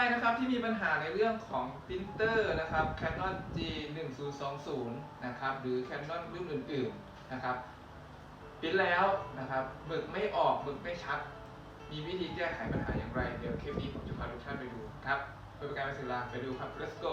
มนะครับที่มีปัญหาในเรื่องของปรินเตอร์นะครับ Canon G 1 0 2 0นะครับหรือ Canon รุ่นอื่นๆนะครับปริ้นแล้วนะครับหมึกไม่ออกหมึกไม่ชัด มีวิธีแก้ไขปัญหาอย่างไร เดี๋ยวคลิปนี้ผมจะพาทุกท่านไปดูครับเพื่อเป็นการไม่เสียเวลาไปดูครับ let's go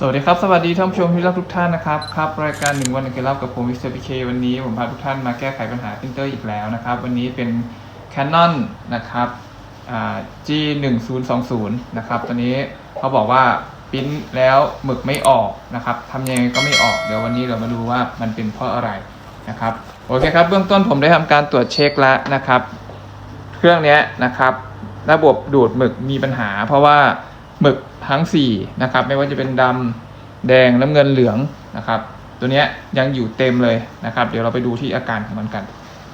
สวัสดีครับ สวัสดีท่านผู้ชมที่รักทุกท่านนะครับครับรายการหนึ่งวันหนึ่งเคล็ดลับกับผมวิสเตอร์พีเควันนี้ผมพาทุกท่านมาแก้ไขปัญหาปรินเตอร์อีกแล้วนะครับ วันนี้เป็น Canon นะครับอ่า G 1 0 2 0นะครับตัวนี้เขาบอกว่าปริ้นแล้วหมึกไม่ออกนะครับทำยังไงก็ไม่ออกเดี๋ยววันนี้เรามาดูว่ามันเป็นเพราะอะไรนะครับโอเคครับเบื้องต้นผมได้ทำการตรวจเช็คแล้วนะครับ เครื่องนี้นะครับ ระบบดูดหมึกมีปัญหา เพราะว่าหมึก ทั้ง4นะครับไม่ว่าจะเป็นดำแดงน้ำเงินเหลืองนะครับตัวนี้ยังอยู่เต็มเลยนะครับ เดี๋ยวเราไปดูที่อาการของมันกัน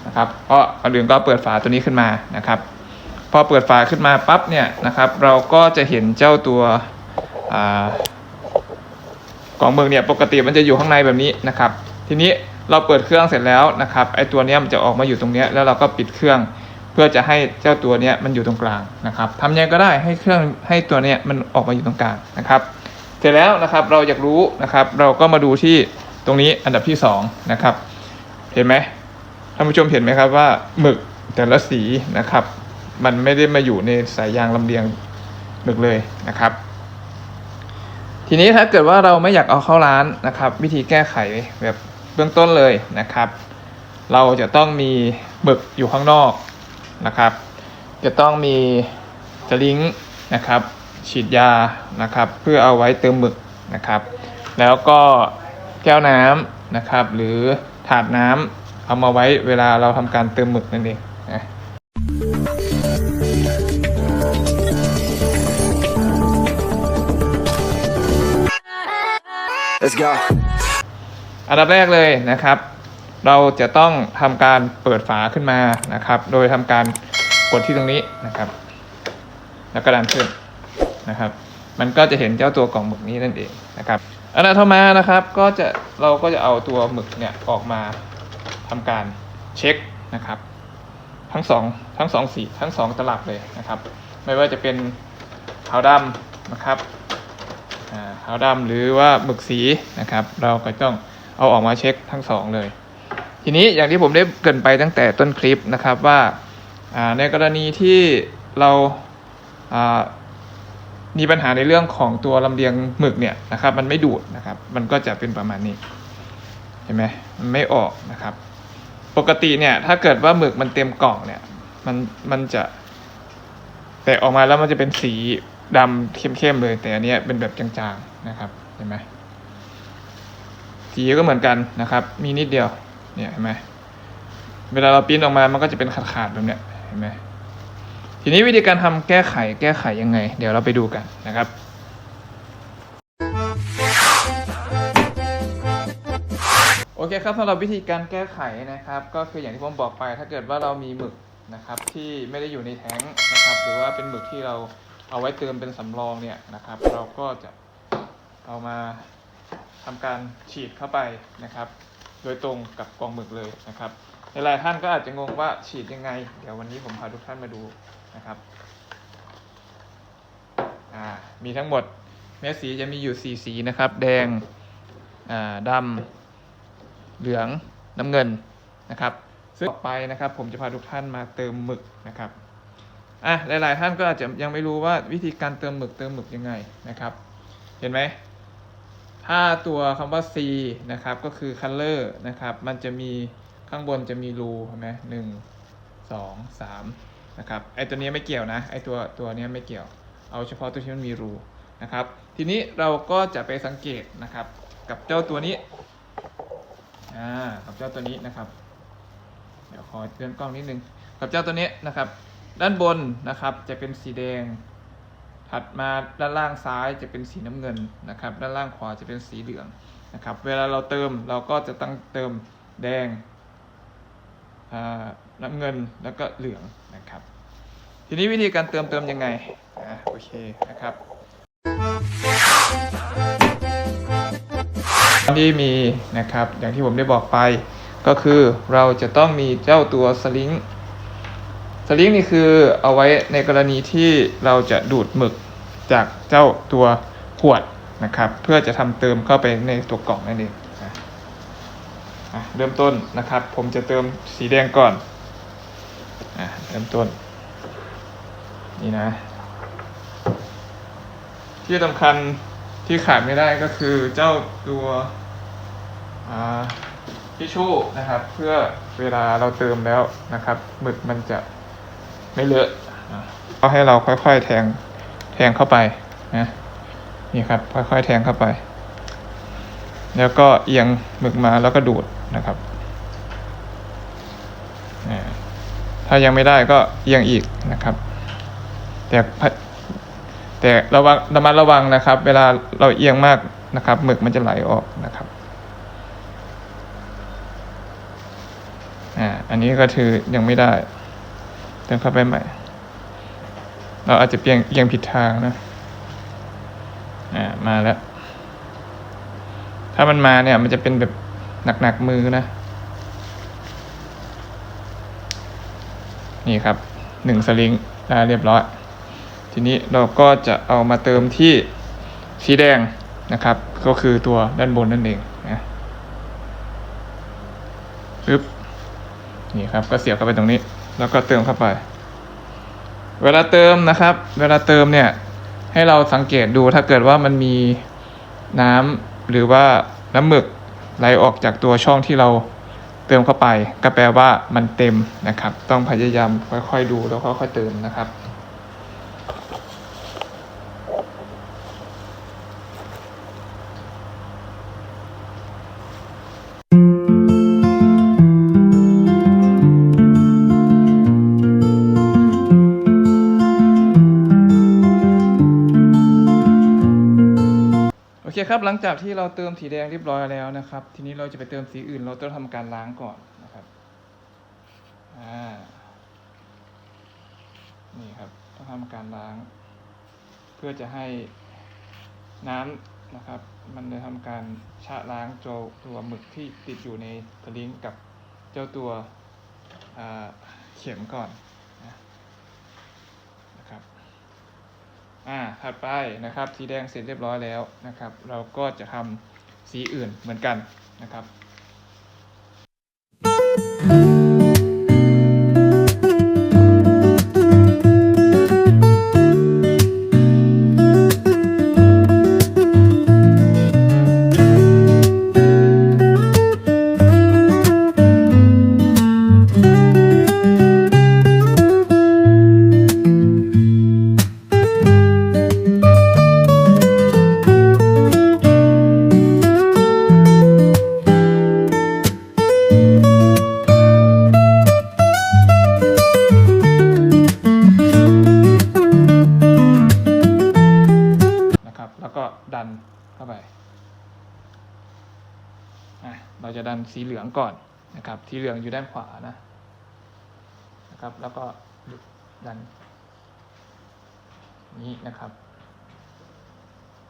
นะครับเพราะก่อนอื่นก็เปิดฝาตัวนี้ขึ้นมานะครับ พอเปิดฝาขึ้นมาปั๊บเนี่ยนะครับ เราก็จะเห็นเจ้าตัวอกล่องหมึกเนี่ยปกติมันจะอยู่ข้างในแบบนี้นะครับ ทีนี้เราเปิดเครื่องเสร็จแล้วนะครับไอตัวนี้มันจะออกมาอยู่ตรงนี้แล้วเราก็ปิดเครื่อง เพื่อจะให้เจ้าตัวเนี้ยมันอยู่ตรงกลางนะครับทำยังไงก็ได้ให้เครื่องให้ตัวเนี้ยมันออกมาอยู่ตรงกลางนะครับ เสร็จแล้วนะครับเราอยากรู้นะครับ เราก็มาดูที่ตรงนี้อันดับที่สองนะครับเห็นไหมท่านผู้ชมเห็นไหมครับว่าหมึกแต่ละสีนะครับ มันไม่ได้มาอยู่ในสายยางลำเลียงหมึกเลยนะครับ ทีนี้ถ้าเกิดว่าเราไม่อยากเอาเข้าร้านนะครับ วิธีแก้ไขแบบเบื้องต้นเลยนะครับ เราจะต้องมีหมึกอยู่ข้างนอก นะครับ จะต้องมีสลิงนะครับ ฉีดยานะครับ เพื่อเอาไว้เติมหมึกนะครับ แล้วก็แก้วน้ำนะครับ หรือถาดน้ำเอามาไว้เวลาเราทำการเติมหมึกนั่นเองนะ Let's go. อันดับแรกเลยนะครับ เราจะต้องทำการเปิดฝาขึ้นมานะครับ โดยทำการกดที่ตรงนี้นะครับ แล้วก็ดันขึ้นนะครับ มันก็จะเห็นเจ้าตัวกล่องหมึกนี้นั่นเองนะครับอันนั้นต่อมานะครับก็จะเราก็จะเอาตัวหมึกเนี่ยออกมาทำการเช็คนะครับ ทั้งสองทั้งสองสีทั้งสองตลับเลยนะครับ ไม่ว่าจะเป็นขาวดำนะครับขาวดำหรือว่าหมึกสีนะครับ เราก็ต้องเอาออกมาเช็คทั้งสองเลย ทีนี้อย่างที่ผมได้เกินไปตั้งแต่ต้นคลิปนะครับว่าในกรณีที่เรามีปัญหาในเรื่องของตัวลำเลียงหมึกเนี่ยนะครับ มันไม่ดูดนะครับ มันก็จะเป็นประมาณนี้เห็นไหมมันไม่ออกนะครับ ปกติเนี่ยถ้าเกิดว่าหมึกมันเต็มกล่องเนี่ยมันมันจะแตกออกมาแล้วมันจะเป็นสีดำเข้มๆเลย แต่อันนี้เป็นแบบจางๆนะครับเห็นไหมสีก็เหมือนกันนะครับ มีนิดเดียว เนี่ยเห็นไหมเวลาเราปริ้นออกมามันก็จะเป็นขาดๆแบบเนี้ยเห็นไหมทีนี้วิธีการทำแก้ไขแก้ไขยังไง เดี๋ยวเราไปดูกันนะครับโอเคครับสำหรับวิธีการแก้ไขนะครับ ก็คืออย่างที่ผมบอกไปถ้าเกิดว่าเรามีหมึกนะครับที่ไม่ได้อยู่ในแท้งนะครับหรือว่าเป็นหมึกที่เราเอาไว้เติมเป็นสำรองเนี่ยนะครับ เราก็จะเอามาทำการฉีดเข้าไปนะครับ โดยตรงกับกองหมึกเลยนะครับหลายท่านก็อาจจะงงว่าฉีดยังไง เดี๋ยววันนี้ผมพาทุกท่านมาดูนะครับมีทั้งหมดเม็ดสีจะมีอยู่สีสีนะครับ แดงดำเหลืองน้ำเงินนะครับซึ่งต่อไปนะครับ ผมจะพาทุกท่านมาเติมหมึกนะครับอะหลาย ๆ ท่านก็อาจจะยังไม่รู้ว่าวิธีการเติมหมึกเติมหมึกยังไงนะครับ เห็นไหม ถ้าตัวคำว่า C นะครับก็คือ color นะครับมันจะมีข้างบนจะมีรูเห็นไหมหนึ่งสองสามนะครับไอตัวนี้ไม่เกี่ยวนะไอตัวตัวเนี้ยไม่เกี่ยว เอาเฉพาะตัวที่มันมีรูนะครับทีนี้เราก็จะไปสังเกตนะครับกับเจ้าตัวนี้อ่ากับเจ้าตัวนี้นะครับ เดี๋ยวขอเลื่อนกล้องนิดนึงกับเจ้าตัวนี้นะครับ ด้านบนนะครับจะเป็นสีแดง ถัดมาด้านล่างซ้ายจะเป็นสีน้ำเงินนะครับ ด้านล่างขวาจะเป็นสีเหลืองนะครับ เวลาเราเติมเราก็จะตั้งเติมแดงน้ำเงินแล้วก็เหลืองนะครับ ทีนี้วิธีการเติมเติมยังไงอ่าโอเคนะครับที่มีนะครับอย่างที่ผมได้บอกไปก็คือเราจะต้องมีเจ้าตัวสลิง สลิงนี่คือเอาไว้ในกรณีที่เราจะดูดหมึกจากเจ้าตัวขวดนะครับ เพื่อจะทำเติมเข้าไปในตัวกล่องนั่นเองอะเริ่มต้นนะครับ ผมจะเติมสีแดงก่อนอะเริ่มต้น นี่นะ ที่สำคัญที่ขาดไม่ได้ก็คือเจ้าตัวทิชชู่นะครับ เพื่อเวลาเราเติมแล้วนะครับหมึกมันจะ ไม่เลอะอะก็ให้เราค่อยๆแทงแทงเข้าไปนะนี่ครับ ค่อยๆแทงเข้าไป แล้วก็เอียงหมึกมาแล้วก็ดูดนะครับอ่าถ้ายังไม่ได้ก็เอียงอีกนะครับ แต่แต่ระวังระมัดระวังนะครับ เวลาเราเอียงมากนะครับหมึกมันจะไหลออกนะครับอ่าอันนี้ก็คือยังไม่ได้ เติมเข้าไปใหม่ เราอาจจะเอียงยงผิดทางนะอ่ามาแล้ว ถ้ามันมาเนี่ย มันจะเป็นแบบหนักๆมือนะ นี่ครับหนึ่งสลิงได้เรียบร้อย ทีนี้เราก็จะเอามาเติมที่สีแดงนะครับ ก็คือตัวด้านบนนั่นเองนะปึ๊บนี่ครับ ก็เสียบเข้าไปตรงนี้ แล้วก็เติมเข้าไป เวลาเติมนะครับ เวลาเติมเนี่ย ให้เราสังเกตดูถ้าเกิดว่ามันมีน้ำหรือว่าน้ำหมึกไหลออกจากตัวช่องที่เราเติมเข้าไป ก็แปลว่ามันเต็มนะครับ ต้องพยายามค่อยๆดูแล้วค่อยๆเติมนะครับ ครับหลังจากที่เราเติมสีแดงเรียบร้อยแล้วนะครับ ทีนี้เราจะไปเติมสีอื่น เราต้องทำการล้างก่อนนะครับอ่านี่ครับต้องทำการล้าง เพื่อจะให้น้ำนะครับ มันได้ทำการชะล้างตัวตัวหมึกที่ติดอยู่ในสลิงกับเจ้าตัวเข็มก่อนนะนะครับ อ่าถัดไปนะครับ สีแดงเสร็จเรียบร้อยแล้วนะครับ เราก็จะทำสีอื่นเหมือนกันนะครับนะครับ สีเหลืองก่อนนะครับ สีเหลืองอยู่ด้านขวานะนะครับ แล้วก็ดันนี้นะครับ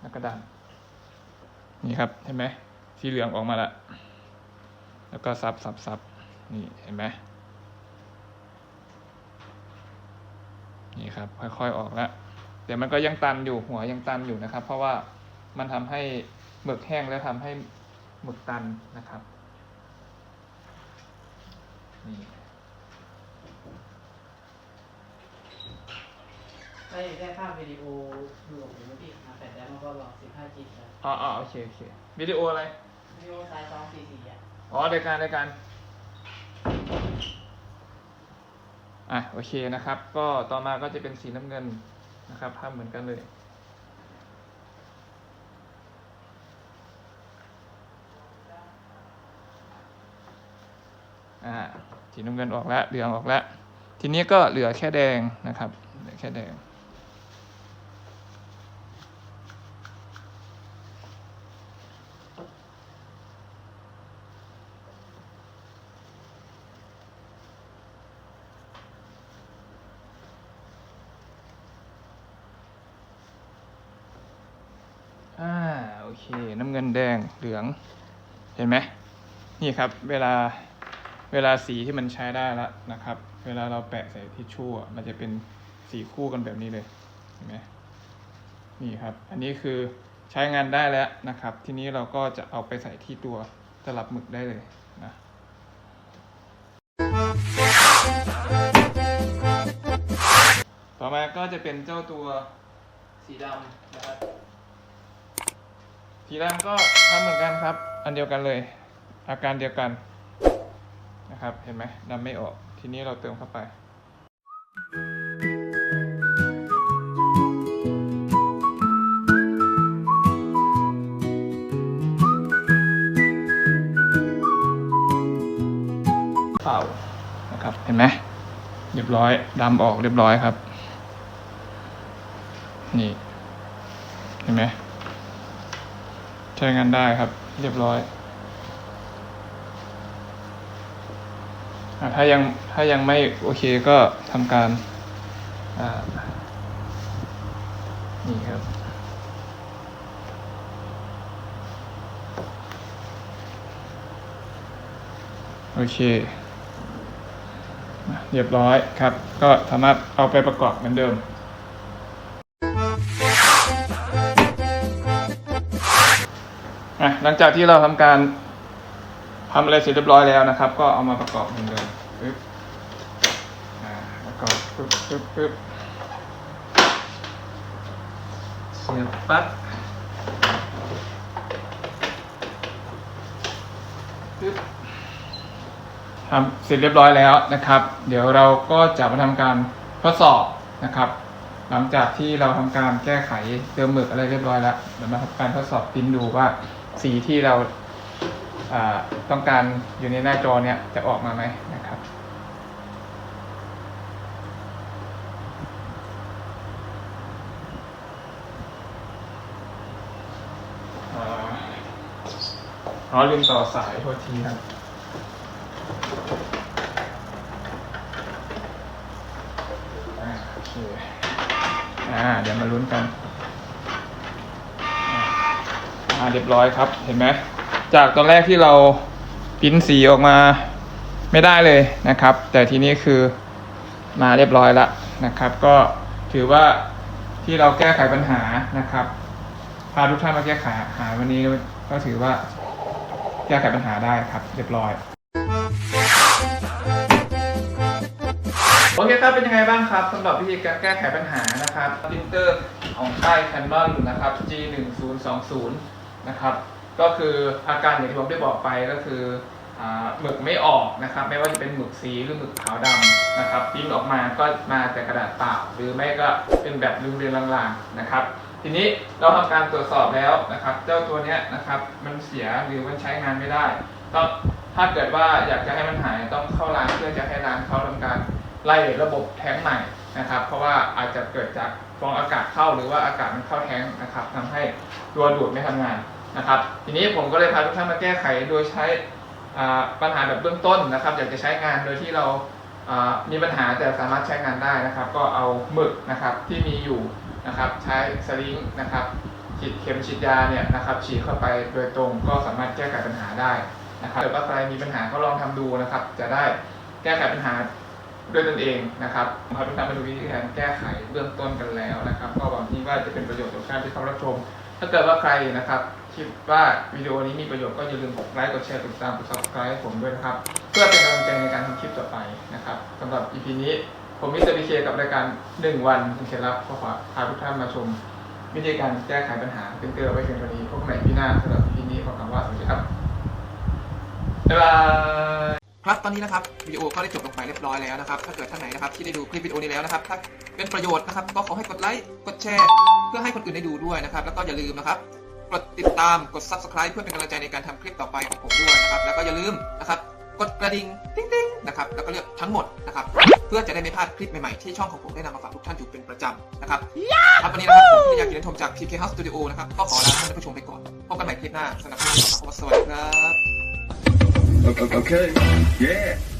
แล้วก็ดันนี่ครับเห็นไหมสีเหลืองออกมาล้วแล้วก็ซับซับซับนี่เห็นไหมนี่ครับ ค่อยๆออกแล้วแต่มันก็ยังตันอยู่หัวยังตันอยู่นะครับ เพราะว่ามันทำให้หมึกแห้งแล้วทำให้หมึกตันนะครับ นี่ถ้าอยากได้ภาพวิดีโอดูของผมพี่มาแผ่นแล้วมันก็ลอง15จิตนะอ๋ออ๋อโอเคโอเควิดีโออะไร วิดีโอไซส์244อะอ๋อรายการรายการอะโอเคนะครับ ก็ต่อมาก็จะเป็นสีน้ำเงินนะครับภาพเหมือนกันเลยอ่า สีน้ำเงินออกแล้วเหลืองออกแล้ว ทีนี้ก็เหลือแค่แดงนะครับเหลือแค่แดงอ่าโอเค น้ำเงินแดงเหลือง เห็นไหมนี่ครับ เวลา เวลาสีที่มันใช้ได้แล้วนะครับ เวลาเราแปะใส่ทิชชู่มันจะเป็นสีคู่กันแบบนี้เลยเห็นไหมนี่ครับ อันนี้คือใช้งานได้แล้วนะครับ ทีนี้เราก็จะเอาไปใส่ที่ตัวตลับหมึกได้เลยนะต่อมาก็จะเป็นเจ้าตัวสีดำนะครับ สีดำก็ทำเหมือนกันครับ อันเดียวกันเลย อาการเดียวกัน นะครับ เห็นไหมดำไม่ออก ทีนี้เราเติมเข้าไป เป่านะครับ เห็นไหมเรียบร้อยดำออกเรียบร้อยครับ นี่ เห็นไหมใช้งานได้ครับ เรียบร้อยอา ถ้ายังถ้ายังไม่โอเคก็ทำการนี่ครับ โอเค เรียบร้อยครับ ก็สามารถเอาไปประกอบเหมือนเดิมหลังจากที่เราทำการ ทำอะไรเสร็จเรียบร้อยแล้วนะครับ ก็เอามาประกอบเหมือนเดิมปึ๊บอ่าประกอบปึ๊บปึ๊บปึ๊บเสียบปลั๊กปึ๊บทำเสร็จเรียบร้อยแล้วนะครับ เดี๋ยวเราก็จะมาทำการทดสอบนะครับ หลังจากที่เราทำการแก้ไขเติมหมึกอะไรเรียบร้อยแล้วเดี๋ยวมาทำการทดสอบปริ้นดูว่าสีที่เรา ต้องการอยู่ในหน้าจอเนี่ยจะออกมาไหมนะครับ อ๋อลืมต่อสายโทษทีครับโอเคอ่าเดี๋ยวมาลุ้นกัน อ่าเรียบร้อยครับ เห็นไหม จากตอนแรกที่เราพิมพ์สีออกมาไม่ได้เลยนะครับ แต่ทีนี้คือมาเรียบร้อยแล้วนะครับ ก็ถือว่าที่เราแก้ไขปัญหานะครับพาทุกท่านมาแก้ไขหาวันนี้ก็ถือว่าแก้ไขปัญหาได้ครับ เรียบร้อยโอเคครับ เป็นยังไงบ้างครับสำหรับวิธีการแก้ไขปัญหานะครับปรินเตอร์ของค่าย Canon นะครับ G1020 นะครับ ก็คืออาการอย่างที่ผมได้บอกไปก็คือหมึกไม่ออกนะครับ ไม่ว่าจะเป็นหมึกสีหรือหมึกขาวดำนะครับพิมพ์ออกมาก็มาแต่กระดาษเปล่าหรือไม่ก็เป็นแบบลืมเรืองๆลางๆนะครับ ทีนี้เราทำการตรวจสอบแล้วนะครับ เจ้าตัวเนี้ยนะครับมันเสียหรือมันใช้งานไม่ได้ต้องถ้าเกิดว่าอยากจะให้มันหายต้องเข้าร้านเพื่อจะให้ร้านเขาทำการไล่ระบบแท้งใหม่นะครับ เพราะว่าอาจจะเกิดจากฟองอากาศเข้าหรือว่าอากาศมันเข้าแท้งนะครับทำให้ตัวดูดไม่ทำงาน นะครับ ทีนี้ผมก็เลยพาทุกท่านมาแก้ไขโดยใช้ปัญหาแบบเบื้องต้นนะครับ อยากจะใช้งานโดยที่เรามีปัญหาแต่สามารถใช้งานได้นะครับ ก็เอาหมึกนะครับที่มีอยู่นะครับ ใช้สลิงนะครับฉีดเข็มฉีดยาเนี่ยนะครับฉีดเข้าไปโดยตรงก็สามารถแก้ไขปัญหาได้นะครับถ้าเกิดว่าใครมีปัญหาก็ลองทำดูนะครับ จะได้แก้ไขปัญหาด้วยตนเองนะครับพาทุกท่านมาดูวิธีการแก้ไขเบื้องต้นกันแล้วนะครับ ก็หวังที่ว่าจะเป็นประโยชน์ต่อการที่เขารับชม ถ้าเกิดว่าใครนะครับ คิดว่าวิดีโอนี้มีประโยชน์ก็อย่าลืมกดไลค์ กดแชร์ กดติดตาม กด subscribe ให้ผมด้วยนะครับ เพื่อเป็นกำลังใจในการทำคลิปต่อไปนะครับสำหรับ EP นี้ผมมิสเตอร์พีเคกับรายการ 1 วันเป็นเคล็ดลับขอพาทุกท่านมาชม วิธีการแก้ไขปัญหาเป็นเตือนไว้เพียงเท่านี้พบกันใหม่พี่หน้าสำหรับ EP นี้ขอกล่าวว่าสวัสดีครับบ๊ายบายครับตอนนี้นะครับวิดีโอก็ได้จบลงไปเรียบร้อยแล้วนะครับ ถ้าเกิดท่านไหนนะครับที่ได้ดูคลิปวิดีโอนี้แล้วนะครับ ถ้าเป็นประโยชน์นะครับ ก็ขอให้กดไลค์กดแชร์ เพื่อให้คนอื่นได้ดูด้วยนะครับ แล้วก็อย่าลืมนะครับ กดติดตามกด subscribe เพื่อเป็นกำลังใจในการทำคลิปต่อไปของผมด้วยนะครับ แล้วก็อย่าลืมนะครับ กดกระดิ่งติ๊งๆนะครับแล้วก็เลือกทั้งหมดนะครับ เพื่อจะได้ไม่พลาดคลิปใหม่ๆ ที่ช่องของผมได้นำมาฝากทุกท่านอยู่เป็นประจำนะครับครับวันนี้นะครับผมที่อยากกินชมจาก TK House Studio นะครับก็ขอลาท่านผู้ชมไปก่อนพบกันใหม่คลิปหน้าสำหรับคลิปนี้ขอสวัสดีครับ Okay. okay. Yeah.